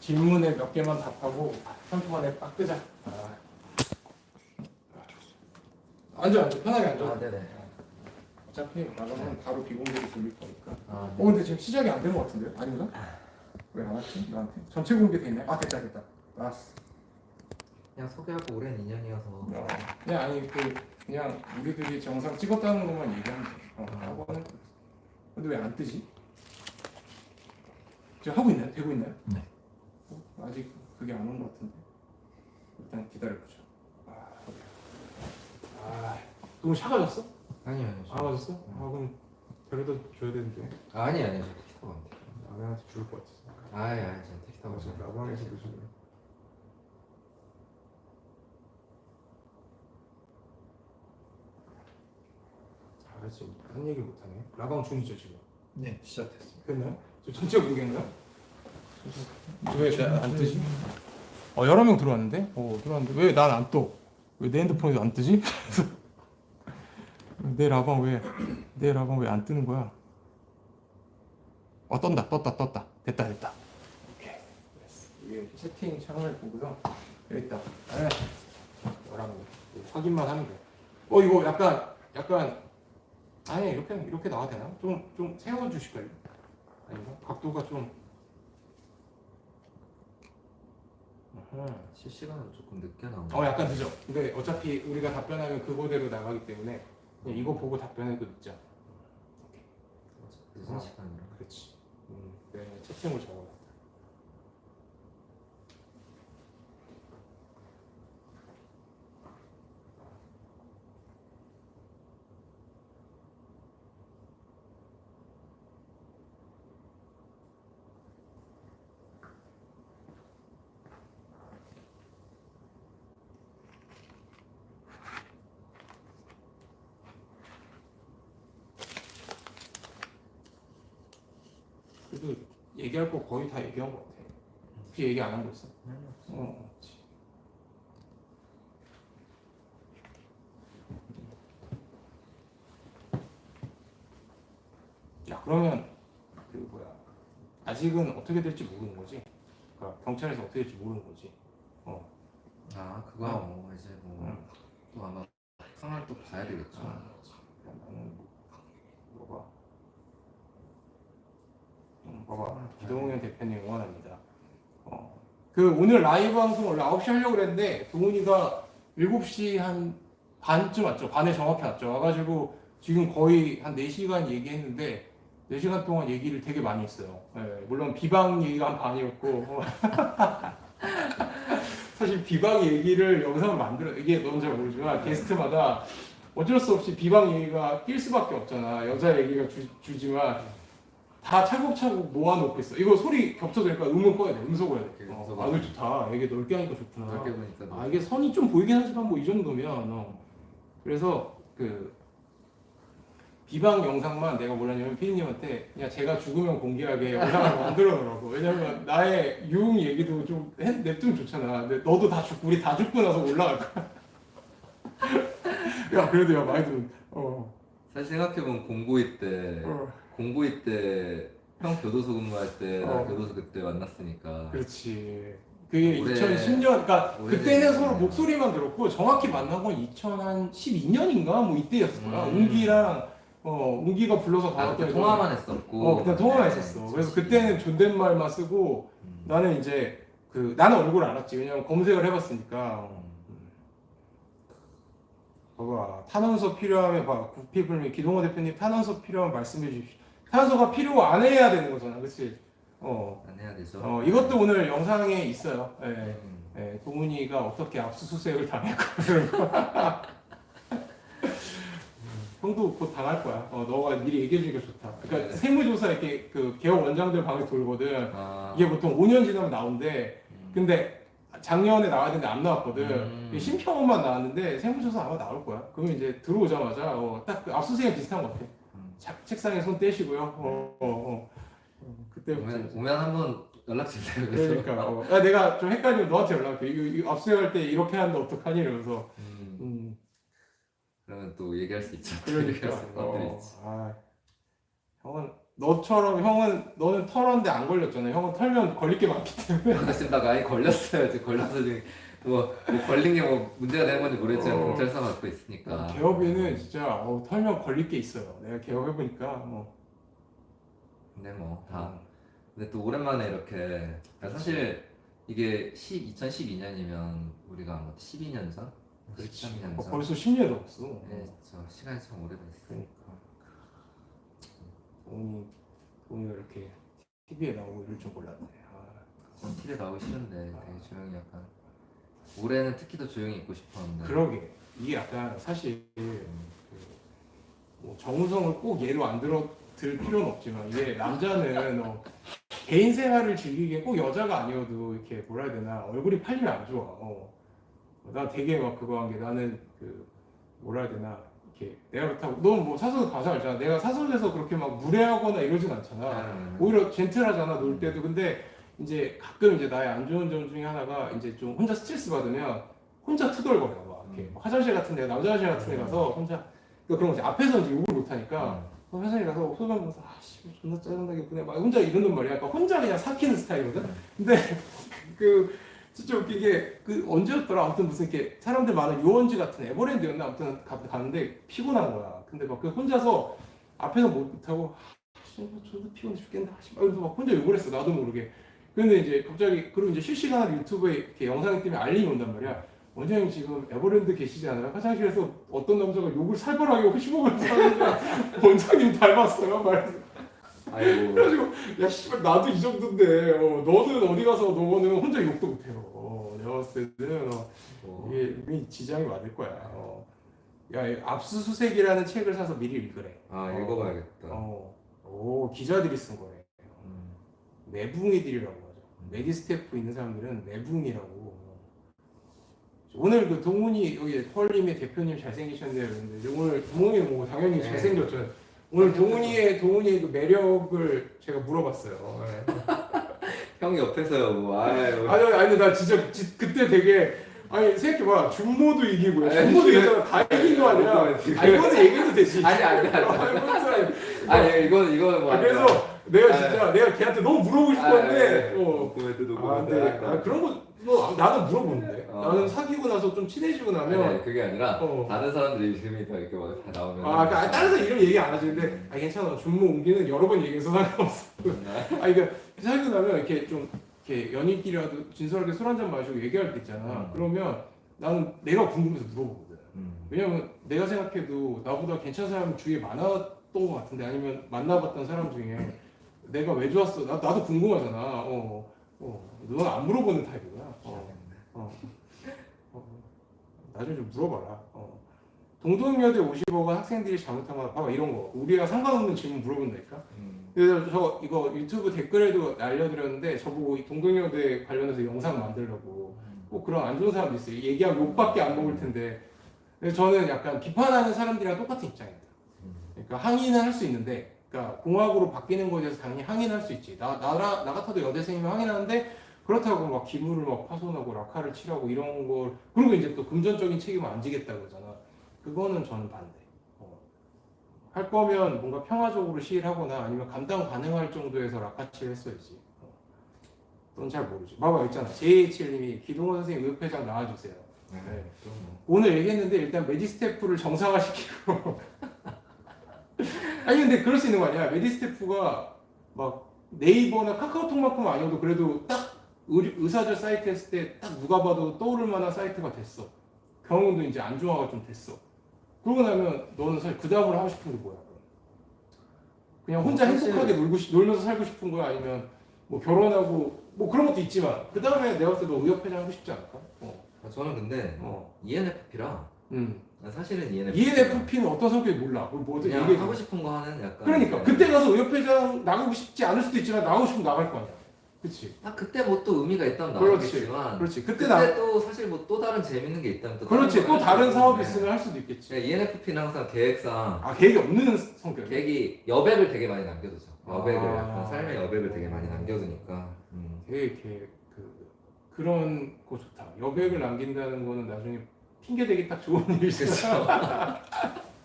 질문에 몇 개만 답하고 3초 만에 딱 끄자. 아. 앉아, 앉아. 편하게 앉아. 아 네네. 어차피 나가면 바로 비공개로 돌릴 거니까. 아, 어, 근데 지금 시작이 안 된 것 같은데요? 아닌가? 왜 안 왔지? 나한테? 전체 공개돼 있네. 아, 됐다, 됐다. 나왔어. 그냥 소개하고 오랜 인연이어서 어, 그냥 아니 그 그냥 우리들이 정상 찍었다는 것만 얘기하면 돼. 어, 하고 하는. 근데 왜 안 뜨지? 지금 하고 있나요? 되고 있나요? 네. 어, 아직 그게 안 온 것 같은데. 일단 기다려보자. 아, 그래. 아, 너무 차가졌어? 아니요 아니요. 작아졌어? 아, 그럼 데려다 줘야 되는데. 아니 아니요. 저 택시 타고 갑니다. 아내한테 죽을 것 같았어. 아니 아니 저는 택시 타고 아, 가요. 라방에서도 지금. 아, 지금 한 얘기 못하네. 라방 중이죠 지금. 네 시작됐습니다. 됐나요? 저 전체 공개인가? 왜안 뜨지? 어 여러 명 들어왔는데? 어 들어왔는데 왜 난 안 떠? 왜 내 핸드폰에도 안 뜨지? 내 라방 왜내 라방 왜 안 뜨는 거야? 어 떴다 떴다 떴다 됐다 됐다. 오케이. 이게 채팅 창을 보고서 여기 있다. 네. 너랑 확인만 하면 돼. 어 이거 약간 약간 아니 이렇게 이렇게 나와도 되나? 좀좀 세워 주실까요? 아닌가? 각도가 좀. 실시간으로 조금 늦게 나오는. 어 약간 늦어. 근데 어차피 우리가 답변하면 그거대로 나가기 때문에 그냥 이거 보고 답변해도 늦자. 늦은 어. 시간이라. 그렇지. 음, 네 채팅을 적어놨다. 그래도 얘기할 거 거의 다 얘기한 것 같아. 혹시 얘기 안 한 거 있어? 아니요. 어, 그렇지. 야 그러면 그 뭐야 아직은 어떻게 될지 모르는 거지. 그러니까 경찰에서 어떻게 될지 모르는 거지. 어. 아 그거 어. 뭐 이제 뭐 응. 또 아마 상황을 또 봐야 되겠죠. 아, 나는 뭐가 음, 뭐가 기동현 대표님 응원합니다. 어. 그 오늘 라이브 방송 원래 9시 하려고 그랬는데 동훈이가 7시 한 반쯤 왔죠. 반에 정확히 왔죠. 와가지고 지금 거의 한 4시간 얘기했는데 4시간 동안 얘기를 되게 많이 했어요. 예, 물론 비방 얘기가 한 반이었고 사실 비방 얘기를 영상을 만들어 이게 너무 잘 모르지만 게스트마다 어쩔 수 없이 비방 얘기가 낄 수밖에 없잖아. 여자 얘기가 주, 주지만 다 차곡차곡 모아놓고 있어. 이거 소리 겹쳐지니까 음은 꺼야 돼. 음소 꺼야 돼. 어, 음소 아, 이거 좋다. 이게 넓게 하니까 좋구나. 넓게 보니까 아 이게 선이 좀 보이긴 하지만 뭐 이 정도면 어. 그래서 그 비방 영상만 내가 뭐라냐면 피디님한테 그냥 제가 죽으면 공개하게 영상을 만들어 놓으라고 왜냐면 나의 유흥 얘기도 좀 해- 냅두면 좋잖아 근데 너도 다 죽고 우리 다 죽고 나서 올라갈 거야 야 그래도 야 많이 좀 어, 사실 생각해보면 공고일 때 어 공고일 때 형 교도소 근무할 때 나 어. 교도소 그때 만났으니까 그렇지 그게 올해- 2010년 그러니까 올해 그때는 됐네. 서로 목소리만 들었고 정확히 만난 건 2012년인가 뭐 이때였을 거야 음. 웅기랑 어 웅기가 불러서 아 가봤더니 그때 통화만 했었고 어 그냥 통화만 네, 했었어. 그래서 그치. 그때는 존댓말만 쓰고 음. 나는 이제 그 나는 얼굴 알았지. 왜냐면 검색을 해봤으니까. 음. 봐봐 탄원서 필요하면 봐 구피블 및 기동호 대표님 탄원서 필요하면 말씀해 주십시오. 탄원서가 필요 안 해야 되는 거잖아, 그렇지? 어, 안 해야 되죠. 어 이것도 오늘 영상에 있어요. 예. 음. 예, 동훈이가 어떻게 압수수색을 당했고. 형도 곧 당할 거야. 어, 너가 미리 얘기해 주니까 좋다. 그러니까 네. 세무조사 이렇게 그 개혁 원장들 방에 돌거든. 아, 이게 보통 5년 지나면 나온대. 음. 근데 작년에 나와야 되는데 안 나왔거든. 음. 심평원만 나왔는데 세무조사 아마 나올 거야. 그러면 이제 들어오자마자 어, 딱그 압수수색 비슷한 것 같아. 음. 자- 책상에 손 떼시고요. 어, 어, 어. 그때부터. 오면 한번 연락 주세요. 그래서. 그러니까 어. 야, 내가 좀 헷갈리면 너한테 연락해. 이거, 이거 압수수색할 때 이렇게 하는데 어떡하니 이러면서. 음, 음, 그러면 또 얘기할 수 있죠. 그러니까. 얘기할 수 있는 것들이 어, 있지. 아, 형은 너처럼 형은 너는 털었는데 안 걸렸잖아. 형은 털면 걸릴 게 많기 때문에. 지금 나 많이 걸렸어요. 지금 걸려서 지금 뭐, 뭐 걸린 게 뭐 문제가 되는 건지 모르겠지만 어. 경찰서 갖고 있으니까. 개업에는 진짜 어, 털면 걸릴 게 있어요. 내가 개업해 보니까 뭐. 근데 뭐 다. 근데 또 오랜만에 이렇게 사실 이게 10, 2012년이면 우리가 뭐 12년 전, 13년 어, 전. 벌써 10년 넘었어. 네, 저 시간이 참 오래됐어요. 그러니까 돈이 돈이 이렇게 TV에 나오고 이럴 줄 몰랐네. 아, 전 TV에 나오기 싫은데 되게 조용히 약간 올해는 특히 더 조용히 있고 싶었는데. 그러게 이게 약간 사실 그, 뭐 정우성을 꼭 예로 안 들어 들 필요는 없지만 이게 남자는 어, 개인 생활을 즐기기에 꼭 여자가 아니어도 이렇게 뭐라 해야 되나 얼굴이 팔리면 안 좋아. 어. 나 되게 막 그거 한 게 나는 그 뭐라 해야 되나 이렇게 내가 그렇다고 넌뭐 사설 가서 알잖아. 내가 사설에서 그렇게 막 무례하거나 이러진 않잖아. 음. 오히려 젠틀하잖아 놀 때도 근데 이제 가끔 이제 나의 안 좋은 점 중에 하나가 이제 좀 혼자 스트레스 받으면 혼자 투덜거려. 막 이렇게 음. 화장실 같은 데 남자 화장실 같은 데 가서 혼자. 그러니까 그런 거지. 앞에서 이제 욕을 못 하니까 음. 그 화장실 가서 소변 보면서 아씨 존나 짜증나게 보내. 막 혼자 이런단 말이야. 그러니까 혼자 그냥 삭히는 스타일이거든. 근데 그 진짜 웃기게 그 언제였더라? 아무튼 무슨 이렇게 사람들 많은 유원지 같은 에버랜드였나? 아무튼 가, 갔는데 피곤한 거야. 근데 막 그 혼자서 앞에서 못하고 아씨 존나 피곤해 죽겠다 아씨 막 이러면서 막 혼자 욕을 했어. 나도 모르게 근데 이제 갑자기 그리고 이제 실시간으로 유튜브에 이렇게 영상이 뜨면 알림이 온단 말이야 원장님 지금 에버랜드 계시잖아요 화장실에서 어떤 남자가 욕을 살벌하게 휘시먹으면서 하는데 원장님 닮았어요 말해서 아이고. 그래가지고 야 씨발 나도 이 정도인데 어, 너는 어디 가서 너는 혼자 욕도 못해요 어, 내가 봤을 때는 어, 뭐. 이게 이미 지장이 많을 거야 어. 야, 이 압수수색이라는 책을 사서 미리 읽으래. 아 읽어봐야겠다. 어, 오 기자들이 쓴 거래. 음. 매붕이들이라고. 메디스태프 있는 사람들은 매붕이라고. 오늘 그 동훈이 여기 펄님의 대표님 잘생기셨네요. 그런데 오늘 동훈이 뭐 당연히 네. 잘생겼죠. 오늘 동훈이의 동훈이의 그 매력을 제가 물어봤어요. 네. 형 옆에서요. 뭐. 아유. 아니 아니 나 진짜 지- 그때 되게 아니 생각해봐 준모도 이기고 아니, 준모도 지금- 이겼잖아 다 이긴 거 아니야? 지금- 아 이거는 얘기해도 되지. 아니 아니 아니. 소리야. 아니 이거 이거 뭐. 아, 그래서 내가 진짜 내가 걔한테 너무 물어보고 싶었는데 어. 녹음해도 아 근데 아, 그런 거 뭐, 나는 물어보는데 어. 나는 사귀고 나서 좀 친해지고 나면 그게 아니라 어. 다른 사람들이 이름이 다 이렇게 막 다 나오면. 아 그러니까 다른 사람 이름 얘기 안 하지 근데 아 괜찮아 준모 옮기는 여러 번 얘기해서 상관없어 아 이게 사귀고 나면 이렇게 좀 이렇게 연인끼리라도 진솔하게 술 한잔 마시고 얘기할 때 있잖아 음. 그러면 나는 내가 궁금해서 물어보거든 음. 왜냐면 내가 생각해도 나보다 괜찮은 사람이 주위에 많았던 것 같은데 아니면 만나봤던 사람 중에 내가 왜 좋았어? 나, 나도 궁금하잖아. 어, 어, 너는 안 물어보는 타입이구나. 어, 어, 어, 나중에 좀 물어봐라. 어. 동동여대 50억은 학생들이 잘못한 거 봐봐 이런 거. 우리가 상관없는 질문 물어본다니까. 음. 그래서 저 이거 유튜브 댓글에도 알려드렸는데 저보고 이 동동여대 관련해서 영상 만들려고. 꼭 그런 안 좋은 사람도 있어요. 얘기하면 욕밖에 안 먹을 텐데. 저는 약간 비판하는 사람들이랑 똑같은 입장입니다. 그러니까 항의는 할 수 있는데, 그러니까 공학으로 바뀌는 거에 대해서 당연히 항의는 할수 있지. 나, 나라, 나 같아도 여대생이면 항의하는데, 그렇다고 막 기물을 막 파손하고 락화를 칠하고 이런 걸, 그리고 이제 또 금전적인 책임을 안 지겠다고 그러잖아. 그거는 저는 반대. 어. 할 거면 뭔가 평화적으로 시일하거나 아니면 감당 가능할 정도에서 락화칠 했어야지. 어. 넌잘 모르지. 봐봐 있잖아. JH1님이 기동원 선생님 의협회장 나와주세요. 네. 또 뭐. 오늘 얘기했는데 일단 메디스태프를 정상화시키고 아니 근데 그럴 수 있는 거 아니야 메디스태프가 막 네이버나 카카오톡만큼 아니어도 그래도 딱 의, 의사들 사이트 했을 때 딱 누가 봐도 떠오를 만한 사이트가 됐어 병원도 이제 안정화가 좀 됐어 그러고 나면 너는 사실 그 다음으로 하고 싶은 게 뭐야? 그냥 혼자 뭐 행복하게 놀고 싶, 놀면서 살고 싶은 거야 아니면 뭐 결혼하고 뭐 그런 것도 있지만 그 다음에 내가 봤을 때너 의협회장 하고 싶지 않을까? 어. 아, 저는 근데 어. ENFP라 음. 사실은 ENFP. ENFP는 어떤 성격이 몰라. 뭐 뭐든 그냥 얘기해. 하고 싶은 거 하는 약간. 그러니까 네. 그때 가서 의협회장 나가고 싶지 않을 수도 있지만 나가고 싶으면 나갈 거 아니야. 그렇지. 아 그때 뭐 또 의미가 있다면 그렇지. 나오겠지만. 그렇지. 그때 나 또 사실 뭐 또 다른 재밌는 게 있다면 또. 그렇지. 또걸 다른 사업이 수 있으면 할 수도 있겠지. 네. ENFP는 항상 계획상 아 계획이 없는 성격이야. 계획이 여백을 되게 많이 남겨두죠. 여백을 아. 약간 삶의 여백을 되게 많이 남겨두니까. 음. 되게 계획 그 그런 거 좋다. 여백을 남긴다는 거는 나중에 핑계 대기 딱 좋은 일이잖아.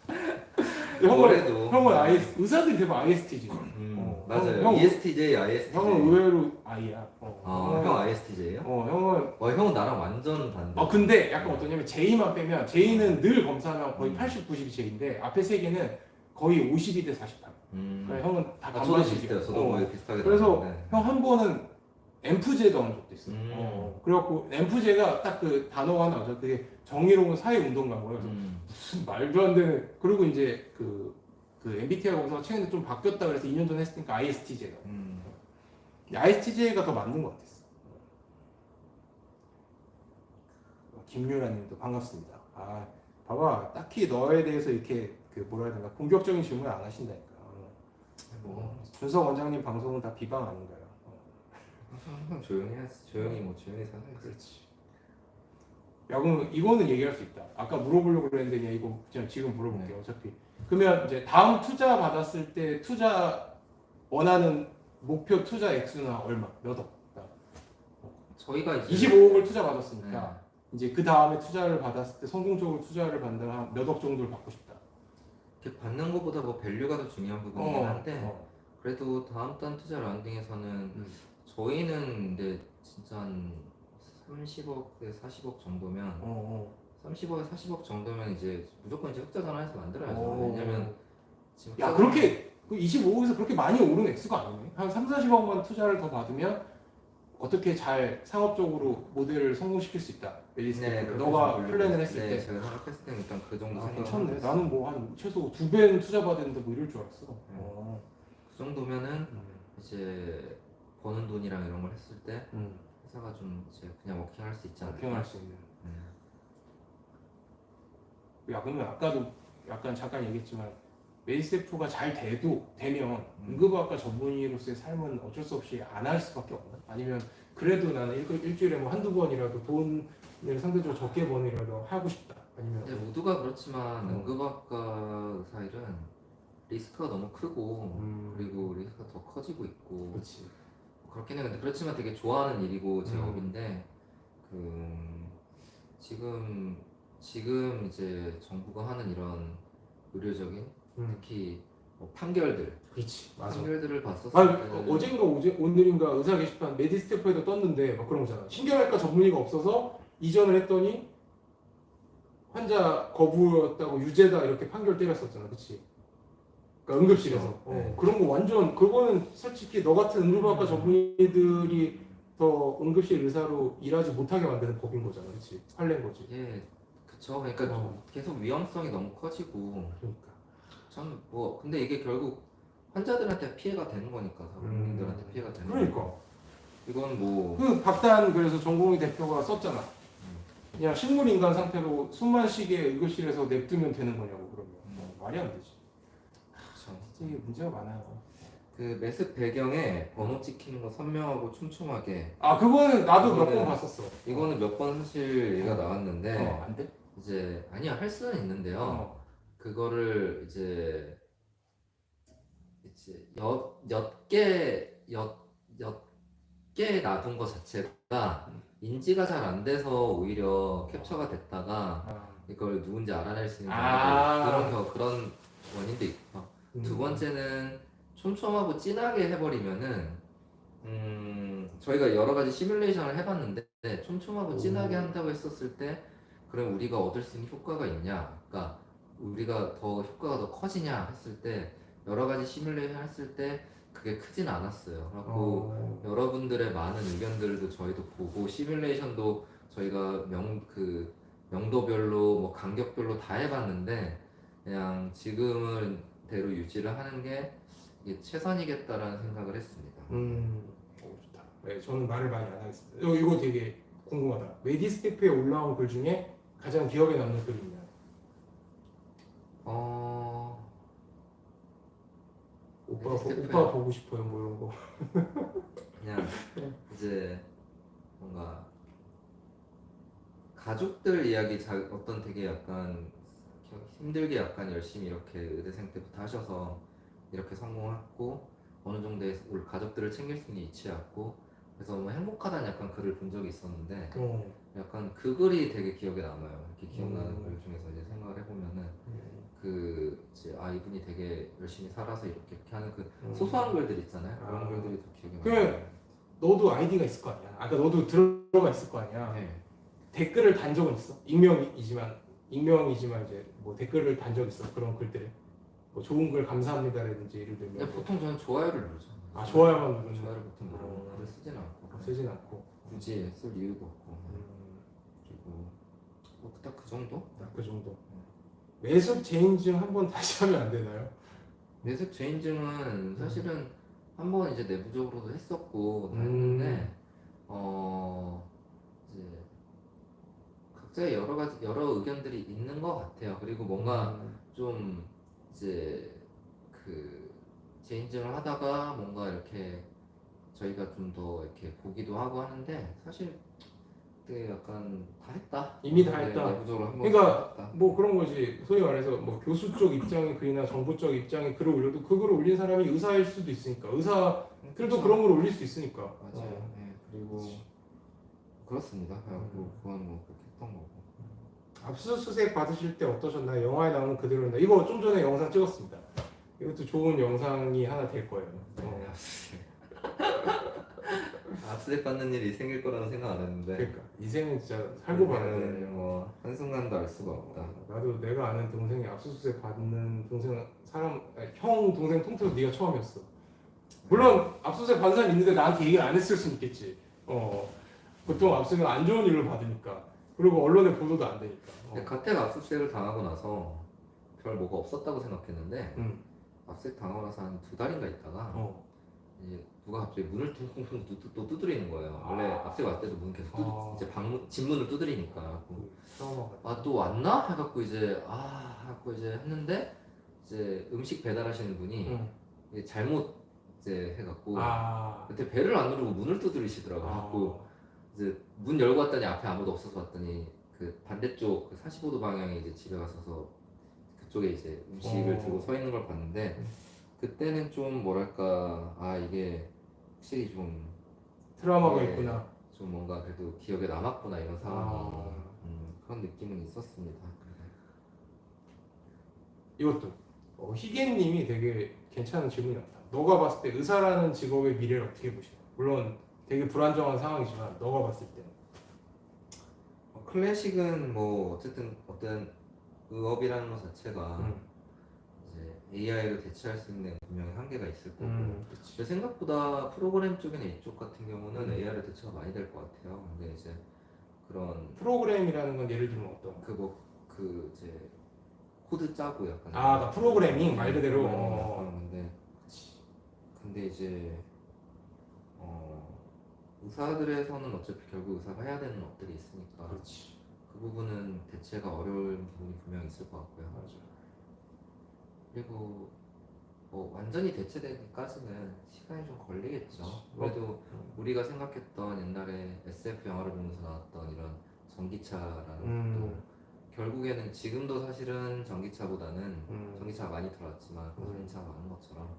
형은 올해도. 형은 IS, 의사들이 대부분 IST지. 음. 어. 맞아요. 형, ESTJ, ISTJ. 형은 의외로 아이야. 어, 어, 형은- 형 ISTJ예요? 어, 형은 와, 형은 나랑 완전 반대. 어 근데 약간 어떠냐면 J만 빼면 J는 늘 검사하면 거의 음. 80, 90이 J인데 앞에 세 개는 거의 52대 48. 음. 그러니까 형은 다 아, 저도. 비슷해요. 저도 어. 거의 비슷하게 그래서 나왔는데. 형 한 번은 엠프제도 한 적도 있어. 음. 어, 그래갖고 엠프제가 딱 그 단어가 나오죠. 그게 정의로운 사회운동가인 거예요. 그래서 음. 무슨 말도 안 되는. 그리고 이제 그, 그 MBTI 검사가 최근에 좀 바뀌었다 그래서 2년 전에 했으니까 ISTJ가. 음. ISTJ가 더 맞는 것 같았어. 김유라님도 반갑습니다. 아, 봐봐, 딱히 너에 대해서 이렇게 그 뭐라 해야 되나 공격적인 질문 안 하신다니까. 어. 뭐 준석 원장님 방송은 다 비방 아닌가요? 어. 조용히 해야지. 조용히 뭐 조용히 살아야지. 그렇지. 야 그럼 이거는 얘기할 수 있다. 아까 물어보려고 그랬는데 그냥 이거 그냥 지금 물어볼게요. 어차피 그러면 이제 다음 투자 받았을 때 투자 원하는 목표 투자 액수나 얼마 몇 억? 저희가 이제 25억을 투자 받았으니까 네. 이제 그 다음에 투자를 받았을 때 성공적으로 투자를 받는다면 몇억 정도를 받고 싶다. 이렇게 받는 것보다 뭐 밸류가 더 중요한 부분이긴 한데 어. 그래도 다음 단 투자 라운딩에서는 음. 저희는 근데 진짜 한 30억에 40억 정도면 어, 30억에 40억 정도면 이제 무조건 이제 흑자 전환해서 만들어야죠. 어. 왜냐면 지금 야 그렇게 그 25억에서 그렇게 많이 오른 액수가 아니네. 한 3, 40억만 투자를 더 받으면 어떻게 잘 상업적으로 모델을 성공시킬 수 있다. 네, 네, 그렇게 너가 플랜을. 했을 네, 때. 제가 생각했을 때는 일단 그 정도 아, 생각을 괜찮네. 하고 나는 뭐 한 최소 두 배는 투자 받았는데 뭐 이럴 줄 알았어. 어. 그 정도면은 음. 이제 버는 돈이랑 이런 걸 했을 때 음. 회사가 좀 이제 그냥 워킹할 수 있지 않을까. 평할 수 있는. 음. 야 그러면 아까도 약간 잠깐 얘기했지만 메이스프가 잘 돼도 되면 음. 응급학과 전문의로서의 삶은 어쩔 수 없이 안 할 수밖에 없나? 아니면 그래도 나는 일, 일주일에 뭐 한두 번이라도 돈을 상대적으로 적게 번이라도 하고 싶다. 아니면 근데 모두가 그렇지만 어. 응급학과 의사 일은 리스크가 너무 크고 음. 그리고 리스크가 더 커지고 있고 그렇지. 그렇긴 해 근데 그렇지만 되게 좋아하는 일이고 제 음. 업인데 그 지금 지금 이제 정부가 하는 이런 의료적인 음. 특히 뭐 판결들 그렇지. 맞아. 판결들을 봤었을 아니 때 어젠가 어제 오늘인가 의사 게시판 메디스태프에도 떴는데 막 그런 거잖아. 신경외과 전문의가 없어서 이전을 했더니 환자 거부였다고 유죄다 이렇게 판결 때렸었잖아, 그렇지? 그러니까 응급실에서 그렇죠. 어, 네. 그런 거 완전 그거는 솔직히 너 같은 응급학과 전문의들이 더 응급실 의사로 일하지 못하게 만드는 법인 거잖아, 그렇지? 할낸 거지. 예 그쵸 그러니까 어. 좀 계속 위험성이 너무 커지고 그러니까. 참 뭐 근데 이게 결국 환자들한테 피해가 되는 거니까 음. 피해가 되는 그러니까. 거니까. 이건 뭐 그 박단 그래서 전공의 대표가 썼잖아. 그냥 식물 인간 상태로 숨만 쉬게 응급실에서 냅두면 되는 거냐고 그러면 뭐 말이 안 되지. 이게 문제가 많아요. 그 매습 배경에 번호 찍히는 거 선명하고 촘촘하게 아 그거는 나도 몇 이거는- 번 봤었어. 이거는 몇 번 사실 얘기가 어. 나왔는데 어, 안 돼? 이제 아니야 할 수는 있는데요 어. 그거를 이제 이제 엿엿개엿엿개 놔둔 것 자체가 인지가 잘 안 돼서 오히려 캡처가 됐다가 아, 이걸 누군지 알아낼 수 있는 아. 그런 겨- 그런 원인도 있고 음. 두 번째는 촘촘하고 진하게 해버리면은 음 저희가 여러 가지 시뮬레이션을 해봤는데 촘촘하고 진하게 오. 한다고 했었을 때 그럼 우리가 얻을 수 있는 효과가 있냐? 그러니까 우리가 더 효과가 더 커지냐 했을 때 여러 가지 시뮬레이션 했을 때 그게 크진 않았어요. 그래갖고 어. 여러분들의 많은 의견들도 저희도 보고 시뮬레이션도 저희가 명 그 명도별로 뭐 간격별로 다 해봤는데 그냥 지금은 대로 유지를 하는 게 이게 최선이겠다라는 생각을 했습니다. 음. 오, 좋다. 네, 저는 말을 많이 안 하겠습니다. 어, 이거 되게 궁금하다. 메디스태프에 올라온 글 중에 가장 기억에 남는 글이 있나요? 어 오빠, 보, 메디스태프에- 오빠 보고 싶어요, 뭐 이런 거. 그냥 네. 이제 뭔가 가족들 이야기 자, 어떤 되게 약간 힘들게 약간 열심히 이렇게 의대생 때부터 하셔서 이렇게 성공했고 어느 정도의 우리 가족들을 챙길 수 있는 위치였고 그래서 너무 행복하다는 약간 글을 본 적이 있었는데 어. 약간 그 글이 되게 기억에 남아요. 이렇게 기억나는 음. 글 중에서 이제 생각을 해보면은 음. 그 이제 아 이분이 되게 열심히 살아서 이렇게 이렇게 하는 그 음. 소소한 글들 있잖아요. 그런 아. 글들이 더 기억에 그- 많아요. 너도 아이디가 있을 거 아니야. 아까 너도 들어가 있을 거 아니야. 네. 댓글을 단 적은 있어. 익명이지만 익명이지만 이제 뭐 댓글을 단 적 있어. 그런 글들에 뭐 좋은 글 감사합니다라든지 예를 들면 근데 뭐 보통 저는 좋아요를 누르죠. 아 좋아요만 누르는 좋아요를 보통 누르고 어. 글을 쓰진 않고 쓰진 않고 굳이 쓸 이유도 없고 음, 그리고 뭐딱 그 정도? 딱그 정도. 매습 재인증 한번 다시 하면 안 되나요? 내색 죄인증은 사실은 한 번 이제 내부적으로도 했었고 다 음. 했는데 어 각자의 여러 가지 여러 의견들이 있는 것 같아요. 그리고 뭔가 음, 좀 이제 그 재인증을 하다가 뭔가 이렇게 저희가 좀 더 이렇게 보기도 하고 하는데 사실 그때 약간 다 했다. 이미 다 네, 했다. 내부적으로 한번 그러니까 했다. 뭐 그런 거지. 소위 말해서 뭐 교수 쪽 입장의 글이나 정부 쪽 입장의 글을 올려도 그 글을 올린 사람이 의사일 수도 있으니까 의사들도 그쵸. 그런 걸 올릴 수 있으니까. 맞아요. 어. 네, 그리고 그치. 그렇습니다. 뭐 음. 그건 뭐 그렇게 했던 거고. 압수수색 받으실 때 어떠셨나요? 영화에 나오는 그대로인다. 이거 좀 전에 영상 찍었습니다. 이것도 좋은 영상이 하나 될 거예요. 어. 압수색 받는 일이 생길 거라는 생각 안 했는데. 그러니까 이생은 진짜 살고 돼. 뭐 한순간도 알 수가 없다. 나도 내가 아는 동생이 압수수색 받는 동생 사람 아니, 형 동생 통틀어 네가 처음이었어. 물론 압수수색 받은 사람 있는데 나한테 얘기를 안 했을 수는 있겠지. 어 보통 압수수색 안 좋은 일로 받으니까 그리고 언론에 보도도 안 되니까. 어. 근데 가택 압수수색을 당하고 나서 별 뭐가 없었다고 생각했는데 응. 압수수색 당하고 나서 한 두 달인가 있다가 어. 이제 누가 갑자기 문을 퉁퉁퉁 또, 또 두드리는 거예요. 원래 아. 압수수색 왔을 때도 문 계속 두드, 아. 이제 방문 집문을 두드리니까. 트라우마가. 아또 왔나? 해갖고 이제 아 해갖고 이제 했는데 이제 음식 배달하시는 분이 응. 이게 잘못 이제 해갖고 아. 그때 배를 안 누르고 문을 두드리시더라고 요. 이제 문 열고 왔더니 앞에 아무도 없어서 왔더니 그 반대쪽 그 45도 방향에 이제 집에 가서서 그쪽에 이제 음식을 어. 들고 서 있는 걸 봤는데 음. 그때는 좀 뭐랄까 아 이게 확실히 좀, 트라우마가 네. 있구나. 좀 뭔가 그래도 기억에 남았구나 이런 상황이 아. 음, 그런 느낌은 있었습니다. 이것도 어, 희계님이 되게 괜찮은 질문이 나왔다. 너가 봤을 때 의사라는 직업의 미래를 어떻게 보시나? 물론 되게 불안정한 상황이지만 너가 봤을 때. 어, 클래식은 뭐 어쨌든 어떤 의업이라는 것 자체가 음. 이제 AI로 대체할 수 있는 분명히 한계가 있을 거고 음, 그치. 근데 생각보다 프로그램 쪽이나 이쪽 같은 경우는 음. AI로 대체가 많이 될 것 같아요. 근데 이제 그런 프로그램이라는 건 예를 들면 어떤? 그뭐 그 이제 코드 짜고 약간 아, 그러니까 프로그래밍 말 그대로. 프로그래밍 어. 약간 건데 근데 이제 어 의사들에서는 어차피 결국 의사가 해야 되는 업들이 있으니까 그렇지. 그 부분은 대체가 어려운 부분이 분명 있을 것 같고요. 맞아. 그리고 뭐 완전히 대체되기까지는 시간이 좀 걸리겠죠. 그래도 음. 우리가 생각했던 옛날에 SF 영화를 보면서 나왔던 이런 전기차라는 음. 것도 결국에는 지금도 사실은 전기차보다는 음. 전기차가 많이 들어왔지만 음. 가솔린차가 많은 것처럼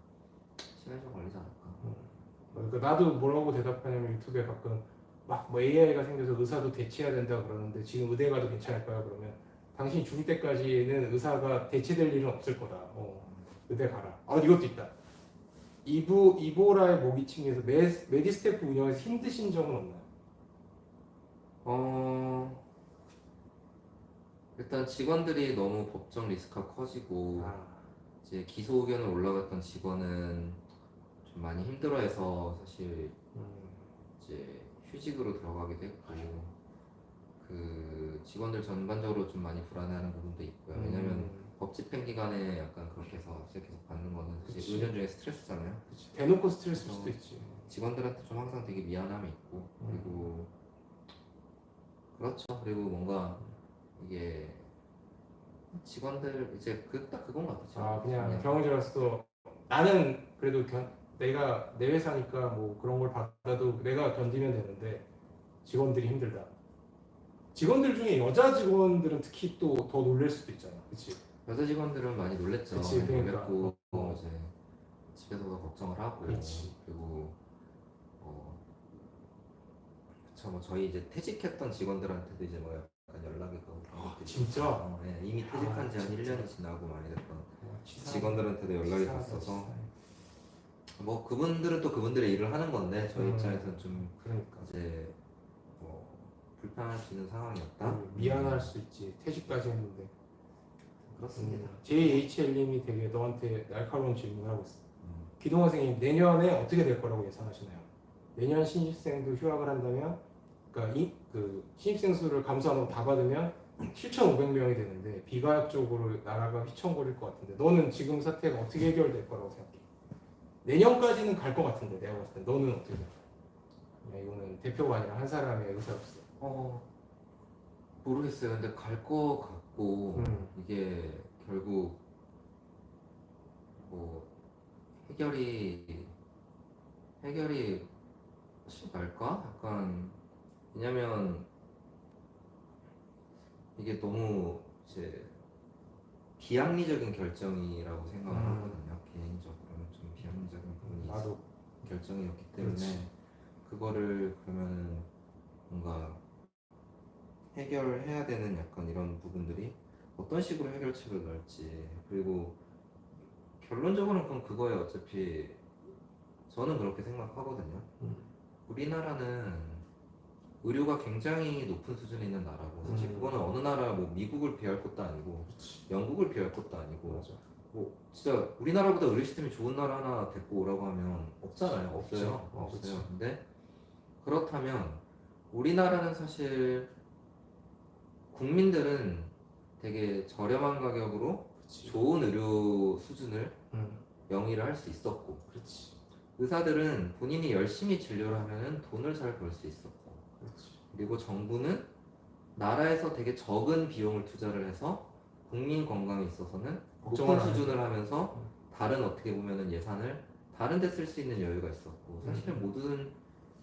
시간이 좀 걸리지 않을까. 그러니까 나도 뭐라고 대답하냐면 유튜브에 가끔 막 뭐 AI가 생겨서 의사도 대체해야 된다 그러는데 지금 의대 가도 괜찮을까요? 그러면 당신이 죽을 때까지는 의사가 대체될 일은 없을 거다. 어, 의대 가라. 아 이것도 있다. 이부 이보라의 모기층에서 메, 메디스태프 운영에서 힘드신 점은 없나요? 어 일단 직원들이 너무 법정 리스크가 커지고 아, 이제 기소 의견을 올라갔던 직원은 좀 많이 힘들어해서 사실 음, 이제 휴직으로 들어가기도 했고 그 직원들 전반적으로 좀 많이 불안해하는 부분도 있고요. 왜냐면 음, 법 집행 기간에 약간 그렇게 해서 계속 받는 거는 그치. 사실 의견 중에 스트레스잖아요. 그치. 대놓고 스트레스일 수도 있지. 직원들한테 좀 항상 되게 미안함이 있고 음. 그리고 그렇죠. 그리고 뭔가 이게 직원들 이제 그 딱 그건 것 같아요. 아 그냥 병원이라서 나는 그래도 견, 내가 내 회사니까 뭐 그런 걸 받아도 내가 견디면 되는데 직원들이 힘들다. 직원들 중에 여자 직원들은 특히 또 더 놀랄 수도 있잖아. 그렇지? 여자 직원들은 많이 놀랬죠. 그치, 많이 그러니까. 놀랬고 어. 이제 집에서도 걱정을 하고 그치. 그리고 어 그쵸 뭐 저희 이제 퇴직했던 직원들한테도 이제 뭐 약간 연락이 가고 그런 직원들이 진짜? 어, 예, 이미 퇴직한 지 아, 한 진짜. 1년이 지나고 많이 됐던 어, 치사- 직원들한테도 연락이 치사하다, 갔어서 치사해. 뭐 그분들은 또 그분들의 일을 하는 건데 저희 음. 입장에서는 좀 그러니까 이제 뭐 불편할 수 있는 상황이었다. 음, 미안할 수 있지 퇴직까지 했는데 그렇습니다. 음, JHL님이 되게 너한테 날카로운 질문을 하고 있어 음. 기동원 선생님 내년에 어떻게 될 거라고 예상하시나요? 내년 신입생도 휴학을 한다면 그러니까 이, 그 신입생 수를 감소 안 하고 다 받으면 7,500명이 되는데 비과학적으로 나라가 휘청거릴 것 같은데 너는 지금 사태가 어떻게 해결될 거라고 생각해? 내년까지는 갈 것 같은데 내가 봤을 때 너는 어떻게 생각해? 야, 이거는 대표가 아니라 한 사람의 의사로서 어 모르겠어요. 근데 갈거 같고 음. 이게 결국 뭐 해결이 해결이 혹시 날까? 약간 왜냐면 이게 너무 이제 비합리적인 결정이라고 생각을 음. 하거든요. 개인적으로 는좀 비합리적인 부분이 있어. 나도 결정이었기 때문에 그렇지. 그거를 그러면 뭔가 해결해야 되는 약간 이런 부분들이 어떤 식으로 해결책을 넣을지 그리고 결론적으로는 그건 그거예요 어차피 저는 그렇게 생각하거든요 음. 우리나라는 의료가 굉장히 높은 수준에 있는 나라고 사실 음. 그거는 어느 나라 뭐 미국을 비할 것도 아니고 그렇지 영국을 비할 것도 아니고 맞아 뭐 진짜 우리나라보다 의료 시스템이 좋은 나라 하나 데리고 오라고 하면 없잖아요. 없지. 없어요. 어, 없어요. 그치. 근데 그렇다면 우리나라는 사실 국민들은 되게 저렴한 가격으로 그렇지 좋은 의료 수준을 음. 영위를 할 수 있었고 그렇지 의사들은 본인이 열심히 진료를 하면은 돈을 잘 벌 수 있었고 그렇지 그리고 정부는 나라에서 되게 적은 비용을 투자를 해서 국민 건강에 있어서는 높은 안 수준을 하면서 음. 다른 어떻게 보면은 예산을 다른 데 쓸 수 있는 여유가 있었고 사실은 음. 모든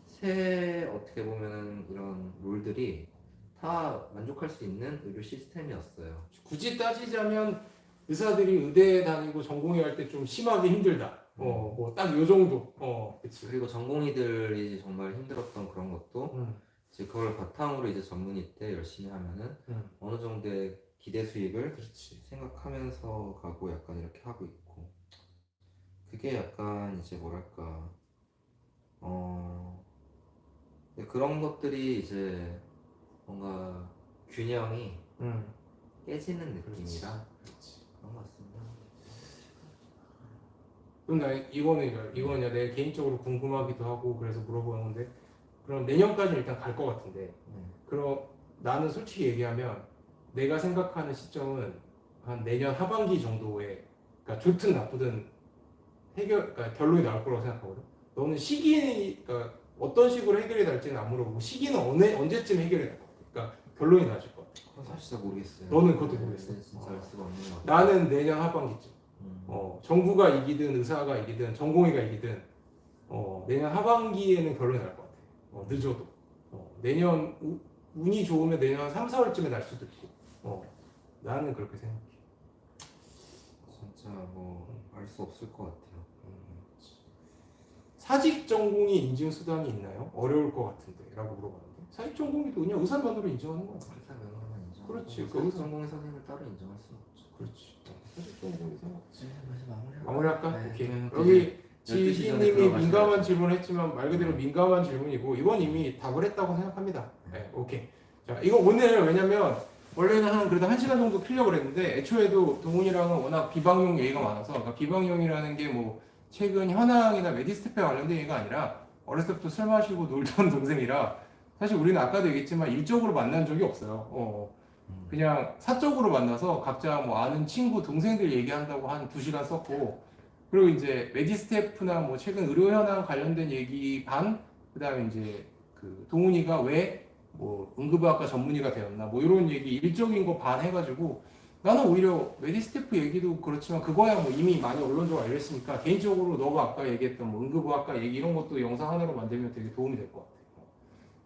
새 어떻게 보면은 이런 롤들이 다 만족할 수 있는 의료 시스템이었어요. 굳이 따지자면 의사들이 의대 다니고 전공의 할 때 좀 심하게 힘들다. 어, 뭐 딱 요 정도. 어, 그치. 그리고 전공의들이 정말 힘들었던 그런 것도 음, 이제 그걸 바탕으로 이제 전문의 때 열심히 하면은 음, 어느 정도의 기대 수익을 그렇지. 생각하면서 가고 약간 이렇게 하고 있고 그게 약간 이제 뭐랄까 어 그런 것들이 이제 뭔가 균형이 음, 깨지는. 느낌이라 그렇지. 그런 것 같습니다. 그럼 나 이거는 이거- 이거는 내 개인적으로 궁금하기도 하고 그래서 물어보는 건데 그럼 내년까지 일단 갈 것 같은데 네. 그럼 나는 솔직히 얘기하면 내가 생각하는 시점은 한 내년 하반기 정도에 그러니까 좋든 나쁘든 해결 그러니까 결론이 나올 거라고 생각하거든. 너는 시기 그러니까 어떤 식으로 해결이 될지는 안 물어보고 시기는 어느 언제쯤 해결이 될것 같아. 그러니까 결론이 같아. 그건 사실 잘 모르겠어요. 너는 그것도 모르겠어? 네, 알 어. 수가 없는 것. 나는 내년 하반기쯤. 음. 어, 정부가 이기든 의사가 이기든 전공의가 이기든 어, 내년 하반기에는 결론이 날 것 같아. 어, 늦어도. 어, 내년 우- 운이 좋으면 내년 한 3, 4월쯤에 날 수도 있고. 어, 나는 그렇게 생각해. 진짜 뭐 알 수 없을 것 같아요. 사직 전공이 인증 수단이 있나요? 어려울 것 같은데라고 물어봤는데 사직 전공이도 그냥 의사만으로 인정하는 거야. 의사 면허만 인정. 그렇지, 그 거기서- 전공의 선생님을 따로 인정할 수는 없죠. 그렇지. 사직 전공이. 네, 다시 마무리. 마무리할까? 네, 오케이. 네, 여기 12시 전에 지희님이. 민감한 질문했지만 말 그대로 민감한 질문이고 이건 이미 답을 했다고 생각합니다. 네, 오케이. 자, 이거 오늘 왜냐면 원래는 한 그래도 한 시간 정도 필려고 그랬는데 애초에도 동훈이랑은 워낙 비방용 얘기가 많아서 그러니까 비방용이라는 게 뭐 최근 현황이나 메디스텝에 관련된 얘기가 아니라 어렸을 때부터 술 마시고 놀던 동생이라 사실 우리는 아까도 얘기했지만 일적으로 만난 적이 없어요. 어, 음. 그냥 사적으로 만나서 각자 뭐 아는 친구 동생들 얘기한다고 한 두 시간 썼고 그리고 이제 메디스태프나 뭐 최근 의료 현황 관련된 얘기 반 그다음에 이제 그 동훈이가 왜 뭐 응급의학과 전문의가 되었나 뭐 이런 얘기 일적인 거 반 해가지고 나는 오히려 메디스태프 얘기도 그렇지만 그거야 뭐 이미 많이 언론적으로 알렸으니까 개인적으로 너가 아까 얘기했던 뭐 응급의학과 얘기 이런 것도 영상 하나로 만들면 되게 도움이 될 것 같아.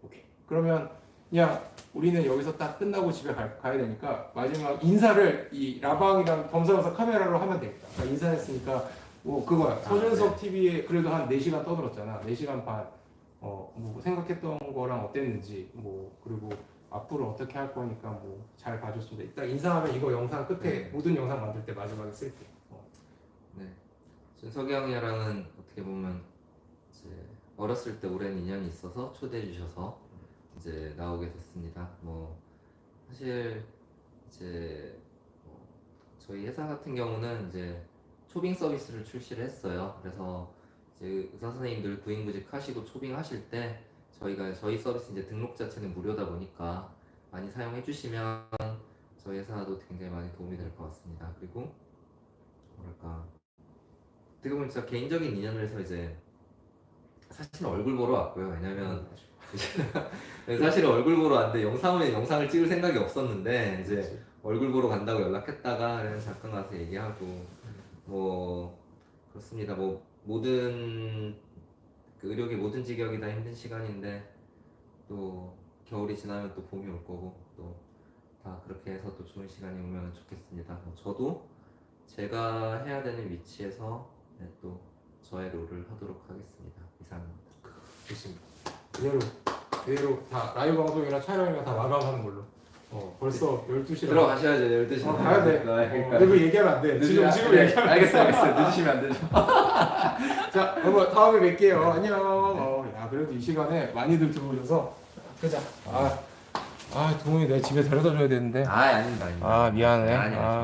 오케이. 그러면 그냥 우리는 여기서 딱 끝나고 집에 가, 가야 되니까 마지막 인사를 이 라방이랑 검사로서 카메라로 하면 되겠다. 그러니까 인사했으니까 뭐 그거야. 서준석 TV에 그래도 한 4시간 떠들었잖아. 4시간 반. 어, 뭐 생각했던 거랑 어땠는지 뭐 그리고 앞으로 어떻게 할 거니까 뭐 잘 봐줬습니다. 이따 인사하면 이거 영상 끝에 네. 모든 영상 만들 때 마지막에 쓸게요. 어. 네. 준석이 형이랑은 어떻게 보면 이제 어렸을 때 오랜 인연이 있어서 초대해 주셔서 이제 나오게 됐습니다. 뭐 사실 이제 뭐 저희 회사 같은 경우는 이제 초빙 서비스를 출시를 했어요. 그래서 이제 의사 선생님들 구인구직 하시고 초빙 하실 때 저희가 저희 서비스 이제 등록 자체는 무료다 보니까 많이 사용해 주시면 저희 회사도 굉장히 많이 도움이 될 것 같습니다. 그리고 뭐랄까 어떻게 보면 진짜 개인적인 인연을 해서 이제 사실 얼굴 보러 왔고요. 왜냐면 사실 얼굴 보러 왔는데 영상에 영상을 찍을 생각이 없었는데 이제 얼굴 보러 간다고 연락했다가 잠깐 가서 얘기하고 뭐 그렇습니다. 뭐 모든 그 의료계 모든 직역이 다 힘든 시간인데 또 겨울이 지나면 또 봄이 올 거고 또 다 그렇게 해서 또 좋은 시간이 오면 좋겠습니다. 뭐 저도 제가 해야 되는 위치에서 네, 또 저의 롤을 하도록 하겠습니다. 이상입니다. 좋습니다. 이대로 이대로 다 라이브 방송이랑 촬영이랑 다 마감하는 걸로. 어 벌써 12시라. 들어가셔야죠. 12시. 어, 가야 돼. 그러니까. 어, 얘기하면 안 돼. 지금 지금 네, 얘기하면 알겠어요. 알겠어요. 늦으시면 안 되죠. 자, 여러분 다음에 뵐게요. 안녕. 어, 야 그래도 이 시간에 많이들 들어오셔서 그자. 아, 아 동훈이 내 집에 데려다 줘야 되는데. 아, 아닙니다. 아닙니다. 아 미안해. 아니요. 아.